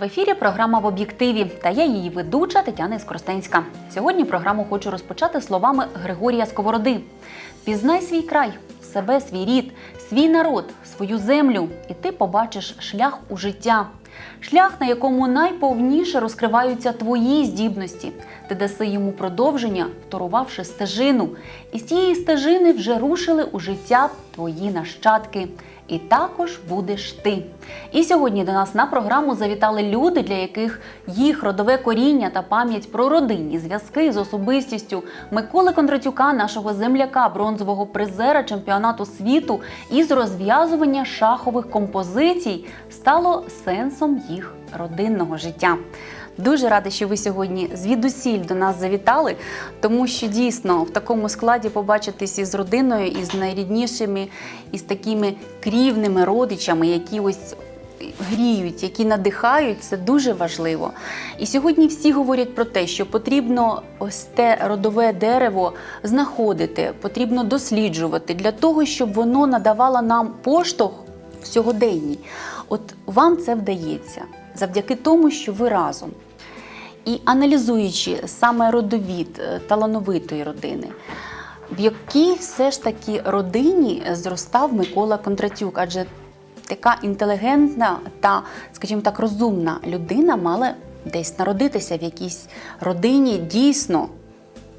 В ефірі програма в об'єктиві та я її ведуча Тетяна Іскоростенська. Сьогодні програму хочу розпочати словами Григорія Сковороди: Пізнай свій край, себе, свій рід, свій народ, свою землю, і ти побачиш шлях у життя. Шлях, на якому найповніше розкриваються твої здібності. Ти даси йому продовження, вторувавши стежину. І з цієї стежини вже рушили у життя твої нащадки. І також будеш ти. І сьогодні до нас на програму завітали люди, для яких їх родове коріння та пам'ять про родинні зв'язки з особистістю Миколи Кондратюка, нашого земляка, бронзового призера чемпіонату світу, із розв'язування шахових композицій стало сенсом їх родинного життя. Дуже рада, що ви сьогодні звідусіль до нас завітали, тому що дійсно в такому складі побачитись із родиною, із найріднішими, із такими крівними родичами, які ось гріють, які надихають, це дуже важливо. І сьогодні всі говорять про те, що потрібно ось те родове дерево знаходити, потрібно досліджувати для того, щоб воно надавало нам поштовх в сьогоденні. От вам це вдається завдяки тому, що ви разом. І аналізуючи саме родовід е, талановитої родини, в якій все ж таки родині зростав Микола Кондратюк, адже така інтелігентна та, скажімо так, розумна людина мала десь народитися в якійсь родині дійсно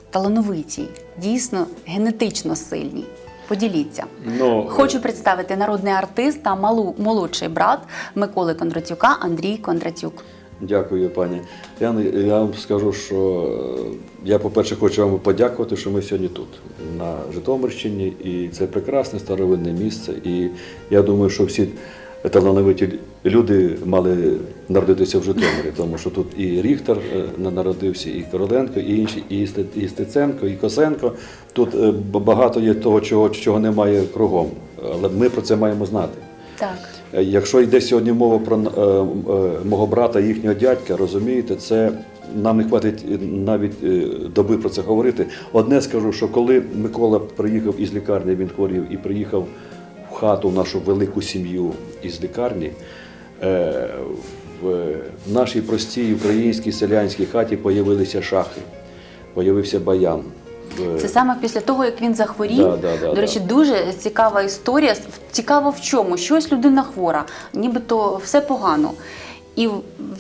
талановитій, дійсно генетично сильній. Поділіться. Ну, Хочу представити народний артист та малу, молодший брат Миколи Кондратюка Андрій Кондратюк. Дякую, пані. Яна, я вам скажу, що е, я, по-перше, хочу вам подякувати, що ми сьогодні тут, на Житомирщині, і це прекрасне старовинне місце. І я думаю, що всі талановиті люди мали народитися в Житомирі, тому що тут і Ріхтер е, народився, і Короленко, і інші, і Стеценко, і Косенко. Тут е, багато є того, чого, чого немає кругом. Але ми про це маємо знати. Так. Якщо йде сьогодні мова про е, е, мого брата, і їхнього дядька, розумієте, це нам не е, навіть е, доби про це говорити. Одне скажу, що коли Микола приїхав із лікарні, він хворів і приїхав в хату в нашу велику сім'ю із лікарні. В нашій простій українській селянській хаті появилися шахи, появився баян. Е, Це саме після того, як він захворів. Да, да, да, До речі, дуже цікава історія. Цікаво в чому? Щось людина хвора, нібито все погано. І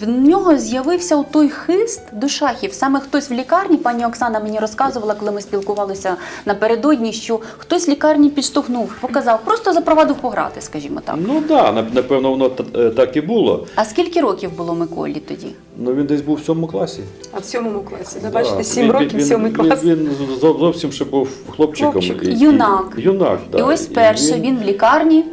в нього з'явився той хист до шахів. Саме хтось в лікарні, пані Оксана мені розказувала, коли ми спілкувалися напередодні, що хтось в лікарні підштовхнув, показав, просто запровадив пограти, скажімо так. Ну так, да, напевно, воно та- е, так і було. А скільки років було Миколі тоді? Ну він десь був в сьомому класі. А в сьомому класі. Ви Да. бачите, сім років, сьомий клас. Він, він зовсім ще був хлопчиком. Хлопчик. І- і- Юнак. юнак, да. І ось перше він в лікарні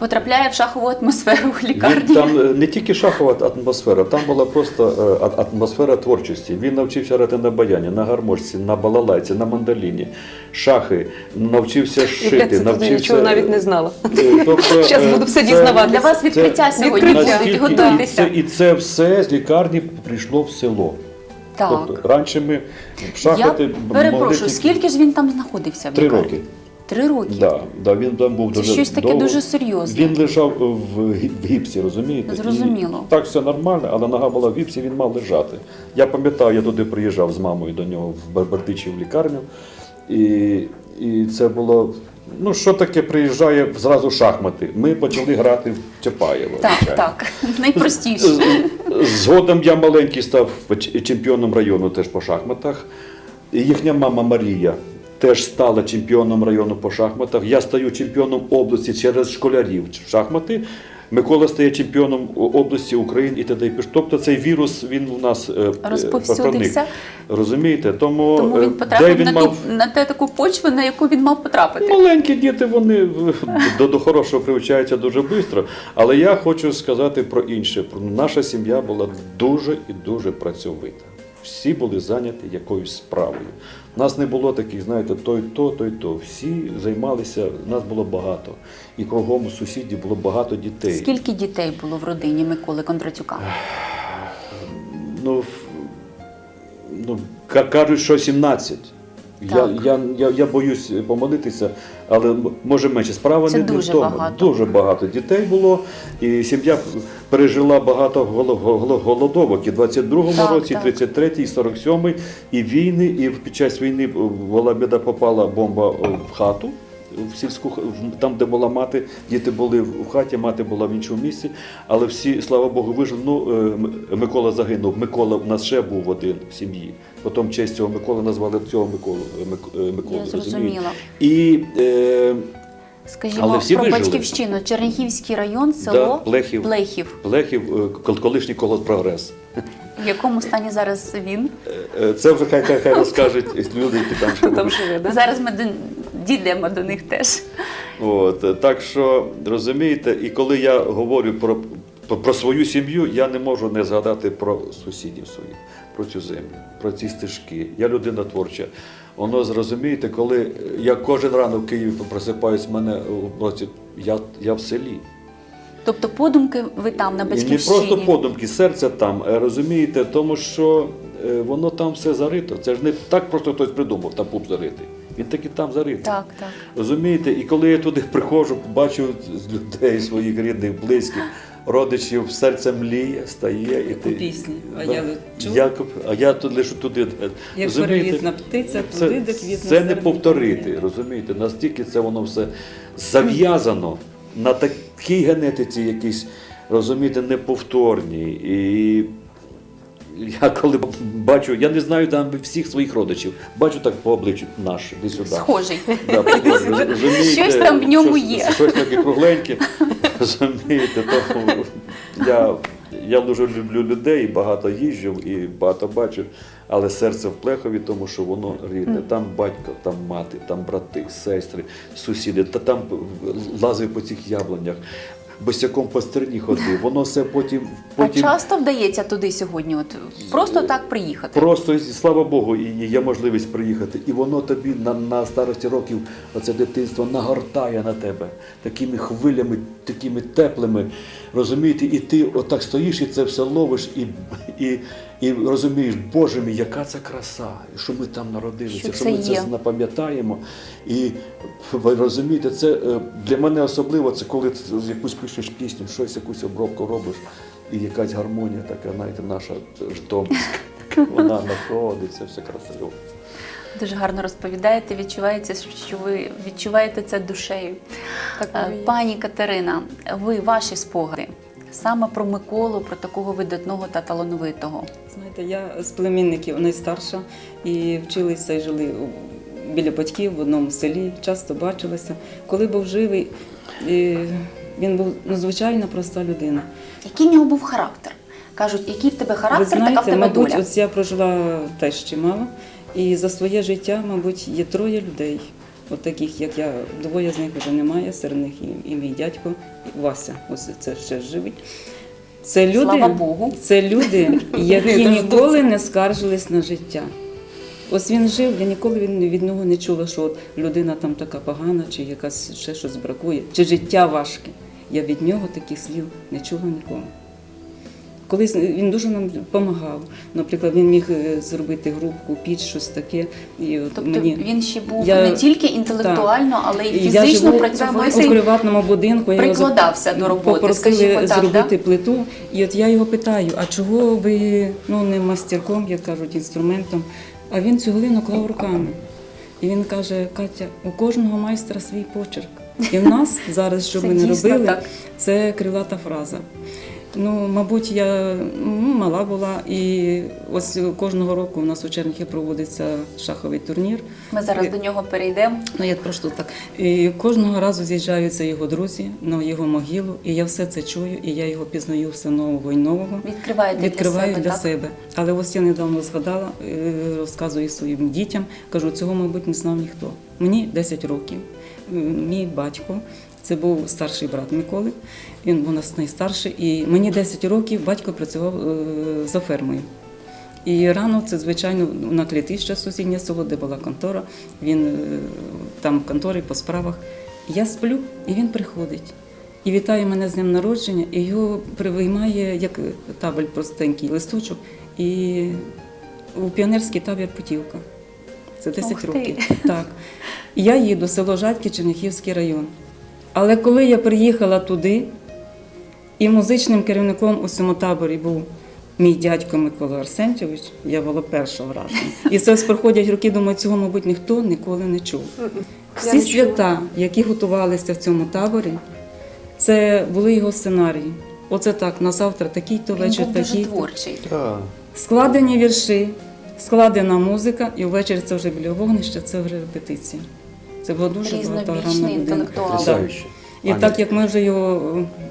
потрапляє в шахову атмосферу в Він, лікарні. там е, не тільки шахова атмосфера, там була просто е, атмосфера творчості. Він навчився грати на баяні, на гармошці, на балалайці, на мандоліні, шахи, навчився Я шити, це навчився. нічого навіть не знала. Е, Тобто, е, буду все дізнаватися. Для вас відкриття це- сьогодні відкриття. настільки- готуйтеся. І це, і це все з лікарні прийшло в село. Так. Тобто раніше ми шахати Я перепрошую, тільки- скільки ж він там знаходився? в Три лікарні? роки. Три роки. Да, да, він там був Це дуже щось таке довго. дуже серйозне. Він лежав в гіпсі, розумієте? Зрозуміло. І так все нормально, але нога була в гіпсі, він мав лежати. Я пам'ятаю, я туди приїжджав з мамою до нього в Барбартичі в лікарню. І, і це було. Ну, що таке приїжджає зразу шахмати? Ми почали грати в Чапаєва. Так, звичайно. так. Найпростіше. Згодом я маленький став чемпіоном району теж по шахматах. І їхня мама Марія теж стала чемпіоном району по шахматах. Я стаю чемпіоном області через школярів в шахмати. Микола стає чемпіоном області України і т.д. Тобто цей вірус він у нас е, е, Розповсюдився. Розумієте? Тому, Тому е, він де потрапив він на, мав на те таку почву, на яку він мав потрапити. Маленькі діти вони до, до хорошого привчаються дуже швидко. Але я хочу сказати про інше. Наша сім'я була дуже і дуже працьовита. Всі були зайняті якоюсь справою. У нас не було таких, знаєте, той то, той то. Всі займалися, нас було багато. І кругом у сусідів було багато дітей. Скільки дітей було в родині Миколи Кондратюка? Ну, ну кажуть, що 17. Я, я, я, я боюсь помолитися, але може менше. Справа Це не, дуже в тому. багато. Дуже багато дітей було, і сім'я пережила багато голо- голо- голодовок. І в 22-му Так, році, так. 33-й, 47-й, і війни, і під час війни в Волобіда попала бомба в хату. В сільську х- там, де була мати, діти були в хаті, мати була в іншому місці, але всі, слава Богу, вижили. Ну, е, Микола загинув. Микола в нас ще був один в сім'ї. Потім честь цього Миколи назвали цього Миколу. е, е, Миколу Я зрозуміла. І е, Скажімо, Але всі про вижили. батьківщину. Чернігівський район, село да, Плехів, Блехів. Плехів, е, колишній колос прогрес. В якому стані зараз він? Це вже хай, хай, хай розкажуть люди, які там ще Там живе, да? Зараз ми. Дійдемо до них теж. От, так що розумієте, і коли я говорю про, про, свою сім'ю, я не можу не згадати про сусідів своїх, про цю землю, про ці стежки. Я людина творча. Воно зрозумієте, коли я кожен ранок в Києві просипаюсь, в мене в році, я, я в селі. Тобто подумки ви там, на І не просто подумки, серце там, е, розумієте, тому що е, воно там все зарито. Це ж не так просто хтось придумав там пуп заритий. Він таки там заритий. Так, так. Розумієте, і коли я туди приходжу, бачу людей своїх рідних, близьких, родичів, серце мліє, стає. І ти, У пісні. А Да. я. Як, а я тут лишу туди. Як Розумієте? перелітна птиця, Це, туди, де квітне це не повторити, розумієте? Настільки це воно все зав'язано на такій генетиці, якійсь, розумієте, неповторній. І я коли бачу, я не знаю там всіх своїх родичів, бачу так по обличчю наш, іди сюди. Схожий. Да, розумієте, Щось там в ньому щось- є. Щось таке кругленьке. Розумієте, тому я, я дуже люблю людей, багато їжджу і багато бачу, але серце в плехові, тому що воно рідне. Там батько, там мати, там брати, сестри, сусіди, та там лазив по цих яблунях. Босяком по стерні ходив, воно все потім, А часто вдається туди сьогодні? От просто так приїхати. Просто слава Богу, і є можливість приїхати. І воно тобі на, на старості років оце дитинство нагортає на тебе такими хвилями, такими теплими. Розумієте, і ти отак стоїш і це все ловиш, і, і, і розумієш, Боже мій, яка це краса, що ми там народилися, Що що, це ми є. це запам'ятаємо. І ви розумієте, це е, для мене особливо, це коли ти якусь пишеш пісню, щось якусь обробку робиш, і якась гармонія така, знаєте, наша житомирська. Вона знаходиться, все красиво. Дуже гарно розповідаєте. Відчувається, що ви відчуваєте це душею. Так, Е, Пані Катерина, ви ваші спогади саме про Миколу, про такого видатного та талановитого. Знаєте, я з племінників найстарша і вчилися і жили біля батьків в одному селі, часто бачилися. Коли був живий, він був надзвичайно проста людина. Який в нього був характер? Кажуть, який в тебе характер, Ви така в тебе мабуть, доля. ось я прожила теж чимало, і за своє життя, мабуть, є троє людей. От таких, як я, двоє з них вже немає, серед них і, і мій дядько, і Вася, ось це ще живий. Це люди, Слава Богу. це люди, які ніколи не скаржились на життя. Ось він жив, я ніколи від, від нього не чула, що от людина там така погана, чи якась ще щось бракує, чи життя важке. Я від нього таких слів не чула ніколи. Колись він дуже нам допомагав. Наприклад, він міг е, зробити групку, піч, щось таке. І от Тобто мені... він ще був Я- не тільки інтелектуально, але й я фізично живу працював. у приватному будинку. я його прикладався зап- до роботи, попросили скажімо так, зробити да? плиту. І от я його питаю: а чого ви ну не мастерком, як кажуть, інструментом? А він цю глину клав руками. І він каже: Катя, у кожного майстра свій почерк. І в нас зараз, що ми не робили, так. це крилата фраза. Ну, мабуть, я ну, мала була, і ось кожного року у нас у Черніхі проводиться шаховий турнір. Ми зараз до нього перейдемо. Ну, я просто так. І кожного разу з'їжджаються його друзі на його могилу, і я все це чую, і я його пізнаю все нового і нового. Відкриваєте Відкриваю для для себе, себе. Але ось я недавно згадала, е, розказую своїм дітям, кажу, цього, мабуть, не знав ніхто. Мені 10 років. Е, Мій батько, це був старший брат Миколи, він у нас найстарший, і мені 10 років батько працював е, за фермою. І рано це, звичайно, на клітище сусіднє село, де була контора. Він е, там в конторі по справах. Я сплю, і він приходить. І вітає мене з днем народження, і його привиймає як табель простенький листочок, і у піонерський табір Путівка. Це 10 років. Так. Я їду село Жадки, Черняхівський район. Але коли я приїхала туди, і музичним керівником у цьому таборі був мій дядько Микола Арсентьович, я була першого разу. І це проходять роки, думаю, цього, мабуть, ніхто ніколи не чув. Всі свята, які готувалися в цьому таборі, це були його сценарії. Оце так, на завтра такий-то Він вечір, був дуже такий. творчий. Складені вірші, складена музика, і ввечері це вже біля вогнища, це вже репетиція. Це була дуже багатогранна інтелектуал. Потрясающе. І так як ми вже його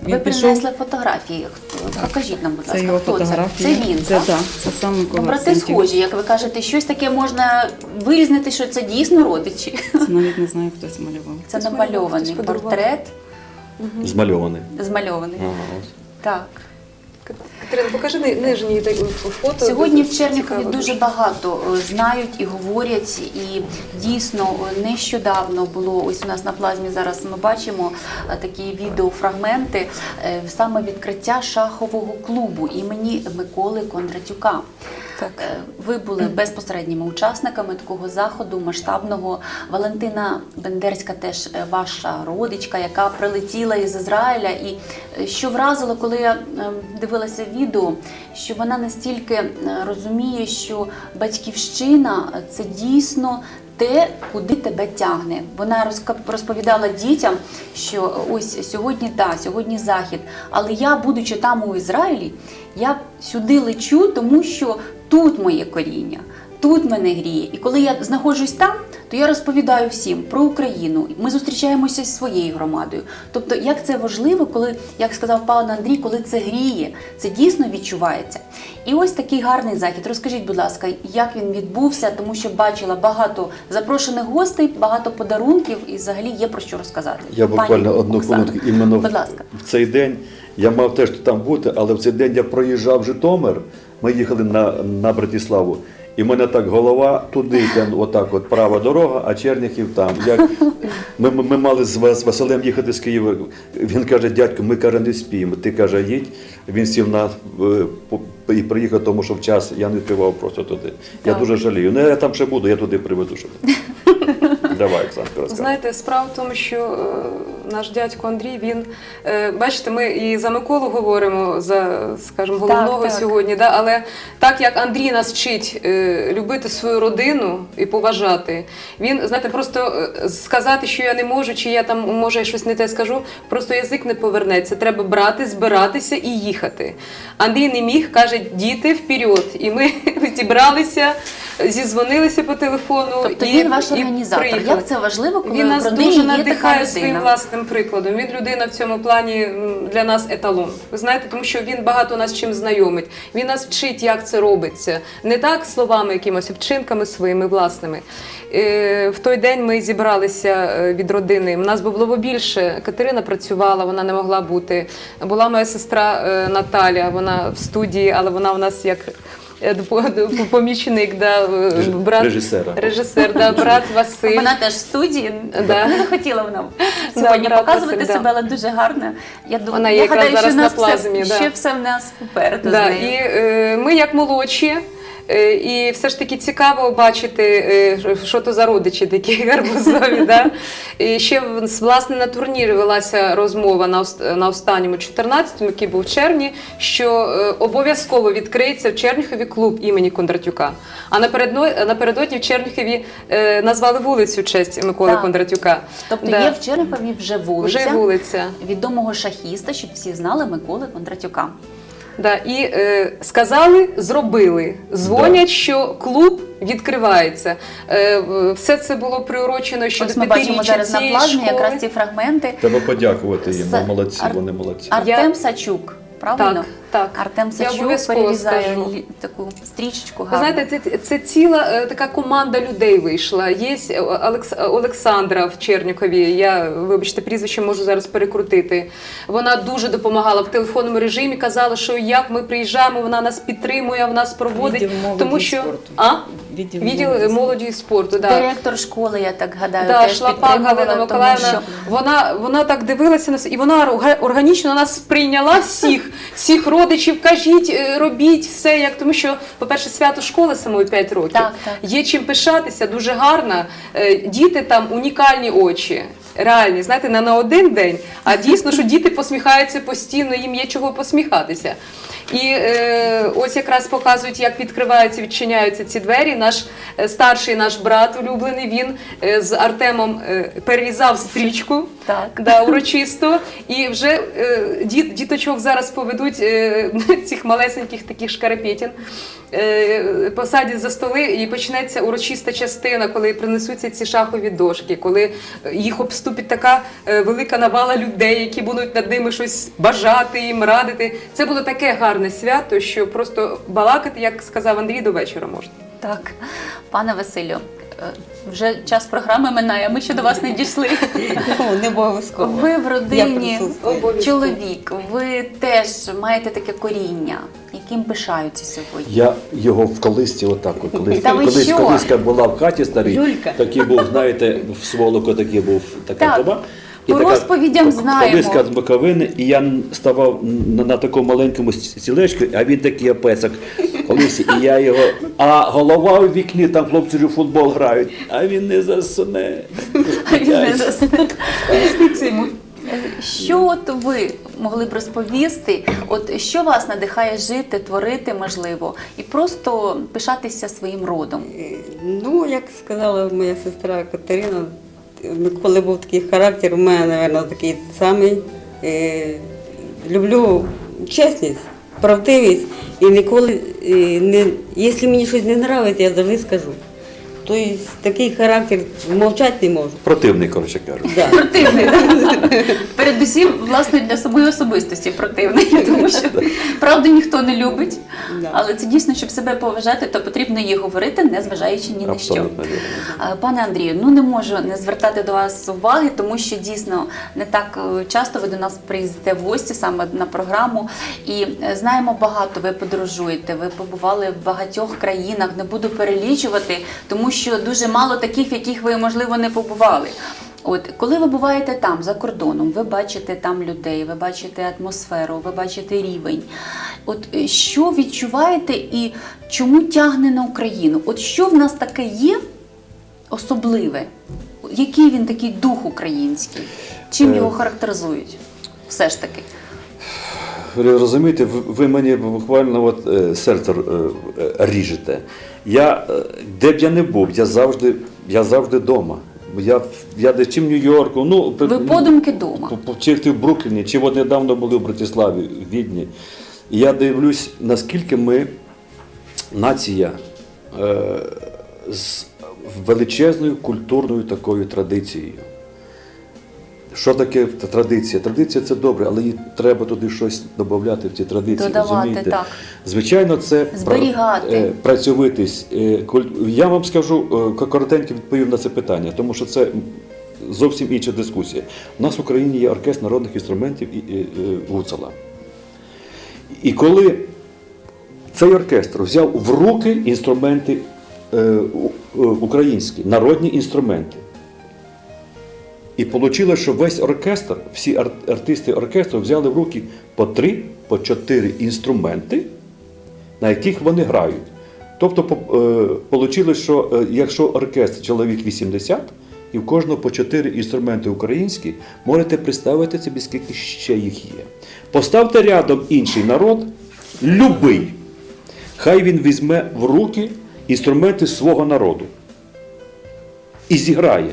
Ви пішов, принесли фотографії. Хто- Покажіть нам, будь це ласка, його хто фотографії. це? Це він, це, так? да, це сам Ну, Микола брати схожі, як ви кажете, щось таке можна вирізнити, що це дійсно родичі. Це навіть не знаю, хто це малював. Це Хтось намальований хтось подарував. портрет, Змальований. змальований. Ага, ось. Так. Катерина, покажи ни- нижній фото. Сьогодні в Дуже Чернікові дуже багато е, знають і говорять, і дійсно е, нещодавно було ось у нас на плазмі. Зараз ми бачимо е, такі відеофрагменти саме відкриття шахового клубу імені Миколи Кондратюка. Так. Ви були безпосередніми учасниками такого заходу масштабного. Валентина Бендерська, теж ваша родичка, яка прилетіла із Ізраїля. І що вразило, коли я е, дивилася відео, що вона настільки е, розуміє, що батьківщина е, це дійсно. Те, куди тебе тягне. Вона розповідала дітям, що ось сьогодні та, сьогодні захід. Але я, будучи там у Ізраїлі, я сюди лечу, тому що тут моє коріння, тут мене гріє. І коли я знаходжусь там, то я розповідаю всім про Україну. Ми зустрічаємося зі своєю громадою. Тобто, як це важливо, коли, як сказав пан Андрій, коли це гріє, це дійсно відчувається. І ось такий гарний захід. Розкажіть, будь ласка, як він відбувся, тому що бачила багато запрошених гостей, багато подарунків, і взагалі є про що розказати. Я Пані буквально одну хвилинку. Іменно Будь ласка. в цей день я мав теж там бути, але в цей день я проїжджав Житомир. Ми їхали на, на Братиславу. І в мене так голова туди, отак, от права дорога, а Черняхів там. Як ми, ми, ми мали з, Вас- Василем їхати з Києва. Він каже, дядько, ми каже, не спіємо. Ти каже, їдь. Він сів на і приїхав, тому що в час я не співав просто туди. Я дуже жалію. Ну я там ще буду, я туди приведу. Щоб... Давай, Оксанка, розказуй. Знаєте, справа в тому, що е, наш дядько Андрій, він е, бачите, ми і за Миколу говоримо, за скажімо, головного Так, так. сьогодні. Да? Але так як Андрій нас вчить е, любити свою родину і поважати, він знаєте, просто е, сказати, що я не можу, чи я там може щось не те скажу, просто язик не повернеться. Треба брати, збиратися і їхати. Андрій не міг, каже, діти вперед. І ми зібралися, зізвонилися по телефону. Тобто і, він ваш і організатор. приїхали. Як це важливо, коли Він нас дуже надихає своїм людина? Власним прикладом. Він людина в цьому плані для нас еталон. Ви знаєте, тому що він багато нас чим знайомить. Він нас вчить, як це робиться. Не так словами, якимось вчинками своїми власними. Е, В той день ми зібралися е, від родини. У нас було більше. Катерина працювала, вона не могла бути. Була моя сестра е, Наталя, вона в студії, але вона у нас як. Е, Помічник, да, е, брат режисера. режисер, да, брат Василь. Вона теж в студії. Да. Не хотіла вона сьогодні да, показувати Василь, себе, але дуже гарна. Я думаю, Вона я якраз гадаю, зараз що на плазмі, все, да. ще все в нас попереду Да, з і е, ми як молодші. Е, І все ж таки цікаво бачити, е, що то за родичі такі гарбузові. Да? І ще власне на турнірі велася розмова на, на останньому 14-му, який був в червні, що е, обов'язково відкриється в Черніхові клуб імені Кондратюка. А напередодні в Черніхові назвали вулицю в честь Миколи Так. Кондратюка. Тобто Да. є в Черепові вже вулиця, Вже вулиця. відомого шахіста, щоб всі знали Миколи Кондратюка. Да, і е, сказали, зробили. Дзвонять, Да. що клуб відкривається. Е, все це було приурочено щодо Ось ми бачимо зараз на плазмі школи. якраз ці фрагменти. Треба подякувати їм. С- Молодці, Ар- вони молодці. Артем Сачук, правильно? Так, так. Артем Сачук перерізає скажу. таку стрічечку Ви знаєте, це, це ціла е, така команда людей вийшла. Є е, Олекс, Олександра в Чернікові. Я, вибачте, прізвище можу зараз перекрутити. Вона дуже допомагала в телефонному режимі. Казала, що як ми приїжджаємо, вона нас підтримує, вона нас проводить. Відділ молоді тому що спорту. а? відділ, Відділ молоді і спорту. Да. Директор школи, я так гадаю, Да, теж Шлапак Галина Миколаївна, що вона, вона так дивилася нас, і вона органічно нас сприйняла всіх, всіх родичів. Кажіть, е, робіть все, як тому що, по-перше, свято школи самої 5 років. Так, так. Є чим пишатися, дуже гарно. Е, Діти там унікальні очі. Реальні, знаєте, не на один день, а дійсно, що діти посміхаються постійно, їм є чого посміхатися. І е, ось якраз показують, як відкриваються, відчиняються ці двері. Наш е, старший наш брат улюблений, він е, з Артемом е, перерізав стрічку Так. да, урочисто. І вже е, діт, діточок зараз поведуть е, цих малесеньких таких шкарапетін, е, посадять за столи і почнеться урочиста частина, коли принесуться ці шахові дошки, коли е, їх обступить така е, велика навала людей, які будуть над ними щось бажати їм радити. Це було таке гарне свято, що просто балакати, як сказав Андрій, до вечора можна. Так, пане Василю, е, вже час програми минає, ми ще до вас не дійшли. Не обов'язково. Ви в родині чоловік, ви теж маєте таке коріння, яким пишаються сьогодні. Я його в колисці, отак, от, колись, Та ви колись що? колиска була в хаті старій, Юлька. такий був, знаєте, в сволоку такий був така Так. доба. По розповідям знаємо. Колиска з боковини, і я ставав на, на такому маленькому стілечку, а він такий опецак в колисі, і я його. А голова у вікні, там хлопці вже в футбол грають, а він не засне. А він не засне. Що от ви могли б розповісти? От що вас надихає жити, творити, можливо, і просто пишатися своїм родом? Ну, як сказала моя сестра Катерина, коли був такий характер, у мене, мабуть, такий самий. Е, люблю чесність, правдивість і ніколи е, не. Якщо мені щось не подобається, я завжди скажу. Тобто такий характер мовчати не можу. Противний, коротше кажучи. Да. Противний. Передусім, власне, для самої особистості противний, тому що правду ніхто не любить. Да. Але це дійсно, щоб себе поважати, то потрібно її говорити, не зважаючи ні на що. Пане Андрію, ну не можу не звертати до вас уваги, тому що дійсно не так е, часто ви до нас приїздите в гості саме на програму. І е, знаємо багато, ви подорожуєте, ви побували в багатьох країнах, не буду перелічувати, тому що дуже мало таких, в яких ви, можливо, не побували. От коли ви буваєте там за кордоном, ви бачите там людей, ви бачите атмосферу, ви бачите рівень. От е, що відчуваєте і чому тягне на Україну? От що в нас таке є особливе? Який він такий дух український? Чим Е. його характеризують? Все ж таки. Розумієте, ви мені буквально от, е, серце е, ріжете. Я, е, де б я не був, я завжди, я завжди вдома. Я, я десь чи в Нью-Йорку, ну, Ви подумки дома. по- по- чи ти в Брукліні, чи от недавно були в Братиславі, в Відні. І я дивлюсь, наскільки ми нація е, з величезною культурною такою традицією. Що таке традиція? Традиція це добре, але їй треба туди щось додати в ці традиції. Додавати, розумієте? так. Звичайно, це Зберігати. е, працьовитість. Е, Я вам скажу е, коротенько відповів на це питання, тому що це зовсім інша дискусія. У нас в Україні є оркестр народних інструментів і, і, Гуцала. І коли цей оркестр взяв в руки інструменти українські, народні інструменти. І вийшло, що весь оркестр, всі ар- артисти оркестру взяли в руки по три, по чотири інструменти, на яких вони грають. Тобто вийшло, що е, якщо оркестр чоловік 80, і в кожного по чотири інструменти українські, можете представити собі, скільки ще їх є. Поставте рядом інший народ, любий. Хай він візьме в руки інструменти свого народу і зіграє.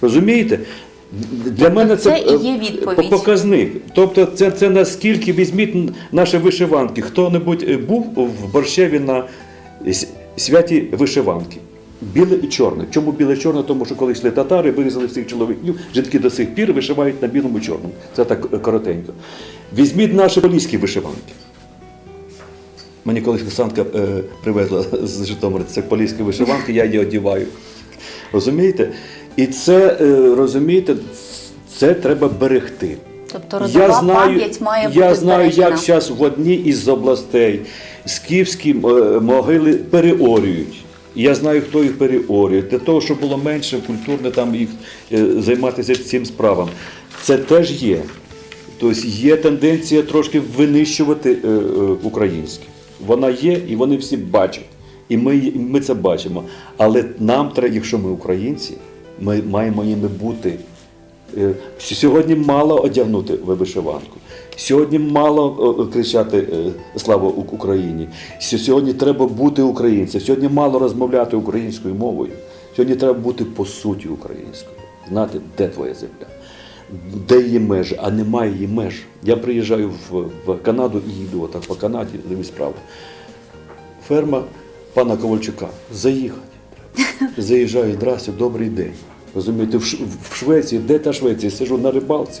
Розумієте? Для мене це, Це і є е, відповідь. показник. Тобто, це, це наскільки візьміть наші вишиванки. Хто-небудь е, був в Борщеві на святі вишиванки? Біле і чорне. Чому біле і чорне? Тому що коли йшли татари, вирізали всіх чоловіків, жінки до сих пір вишивають на білому і чорному. Це так е, коротенько. Візьміть наші поліські вишиванки. Мені колись Хасанка е, привезла з Житомира це поліські вишиванки, я її одіваю. Розумієте? І це, е, розумієте, це треба берегти. Тобто родова пам'ять має бути я знаю, як зараз в одній із областей скіфські е, могили переорюють. Я знаю, хто їх переорює. Для того, щоб було менше культурне там їх е, займатися цим справам. Це теж є. Тобто є тенденція трошки винищувати українське. Вона є, і вони всі бачать. І ми, ми це бачимо. Але нам треба, якщо ми українці, ми маємо ними бути. Е, Сьогодні мало одягнути вишиванку. Сьогодні мало е, кричати е, Слава Україні. Сьогодні треба бути українцем. Сьогодні мало розмовляти українською мовою. Сьогодні треба бути по суті українською. Знати, де твоя земля, де її межі, а немає її меж. Я приїжджаю в, в Канаду і їду отак по Канаді, дивлюсь справа. Ферма пана Ковальчука. Заїхати. Заїжджаю, здрасте, добрий день. Розумієте, в, Швеції, де та Швеція? Сижу на рибалці,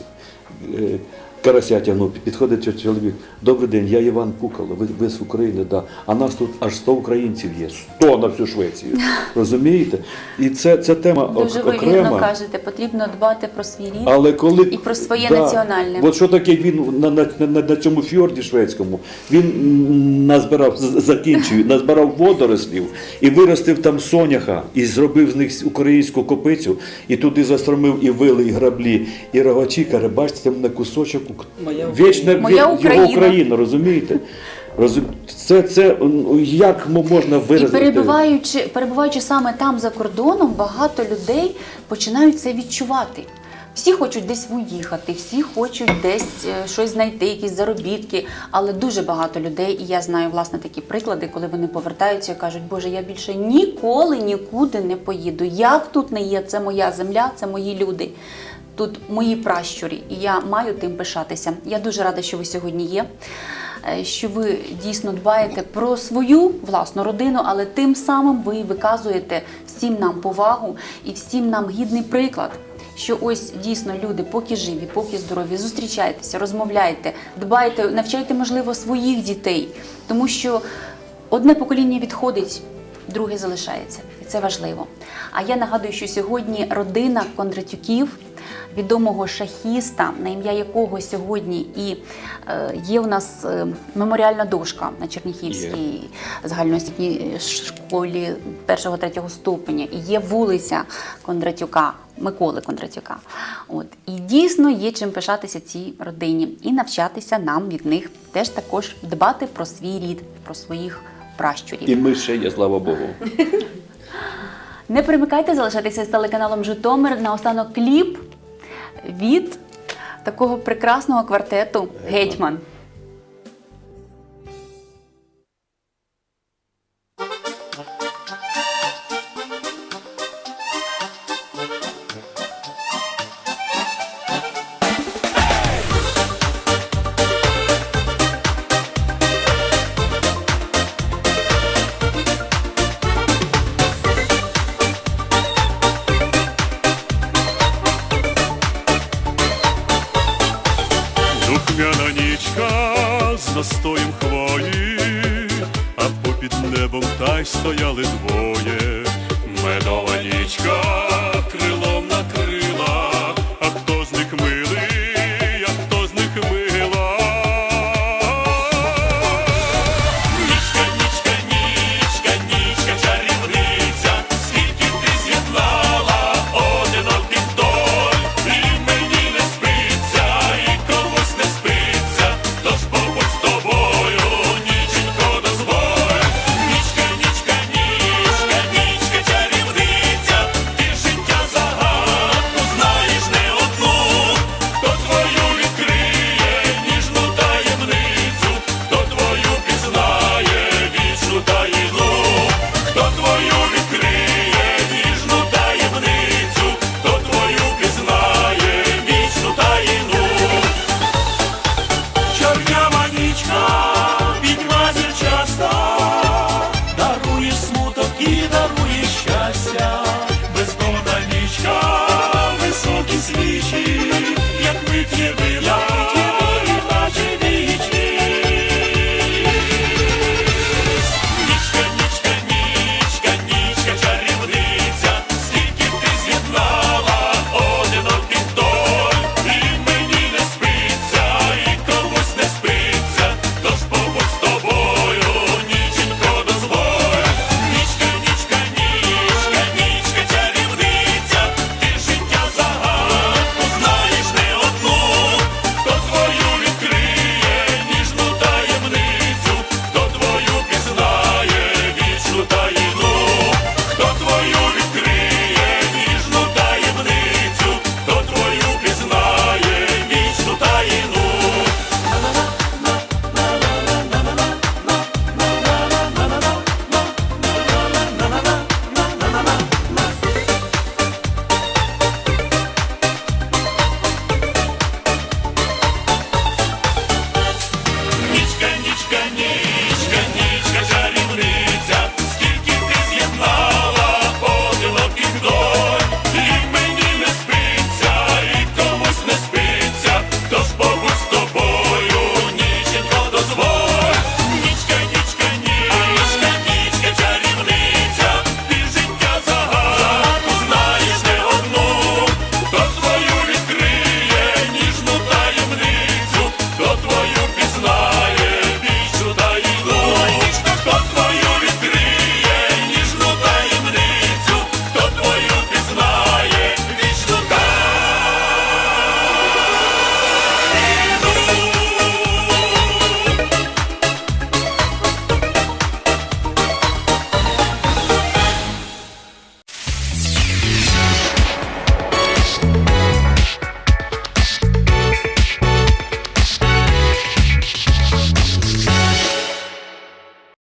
е, карася тягну, підходить чоловік. Добрий день, я Іван Кукало, ви, ви з України, да. а нас тут аж 100 українців є, 100 на всю Швецію. Розумієте? І це, це тема Дуже ви окрема. вірно кажете, потрібно дбати про свій рід. Але коли І про своє національне. От що таке він на, на, на, на цьому фьорді шведському, він назбирав, закінчую, назбирав водорослів і виростив там соняха, і зробив з них українську копицю, і туди застромив і вили, і граблі, і рогачі, каже, бачите, там на кусочок Моя вічна Моя його Україна. Україна, розумієте? Розум... Це, це як можна І перебуваючи, перебуваючи саме там за кордоном, багато людей починають це відчувати. Всі хочуть десь виїхати, всі хочуть десь е, щось знайти, якісь заробітки. Але дуже багато людей, і я знаю власне такі приклади, коли вони повертаються і кажуть, Боже, я більше ніколи нікуди не поїду. Як тут не є? Це моя земля, це мої люди. Тут мої пращурі, і я маю тим пишатися. Я дуже рада, що ви сьогодні є. е, Що ви дійсно дбаєте про свою власну родину, але тим самим ви виказуєте всім нам повагу і всім нам гідний приклад. Що ось дійсно люди, поки живі, поки здорові, зустрічайтеся, розмовляйте, дбайте, навчайте, можливо, своїх дітей, тому що одне покоління відходить, друге залишається, це важливо. А я нагадую, що сьогодні родина Кондратюків, відомого шахіста, на ім'я якого сьогодні і е, є у нас е, меморіальна дошка на Черніхівській загальноосвітній школі 1-3 ступеня, і є вулиця Кондратюка. Миколи Кондратюка. От і дійсно є чим пишатися цій родині і навчатися нам від них теж також дбати про свій рід, про своїх пращурів. І ми ще є, слава Богу. Не примикайте, залишайтеся з телеканалом Житомир. на останок кліп від такого прекрасного квартету Гетьман. застоєм хвої, а попід небом та й стояли двоє медова нічка.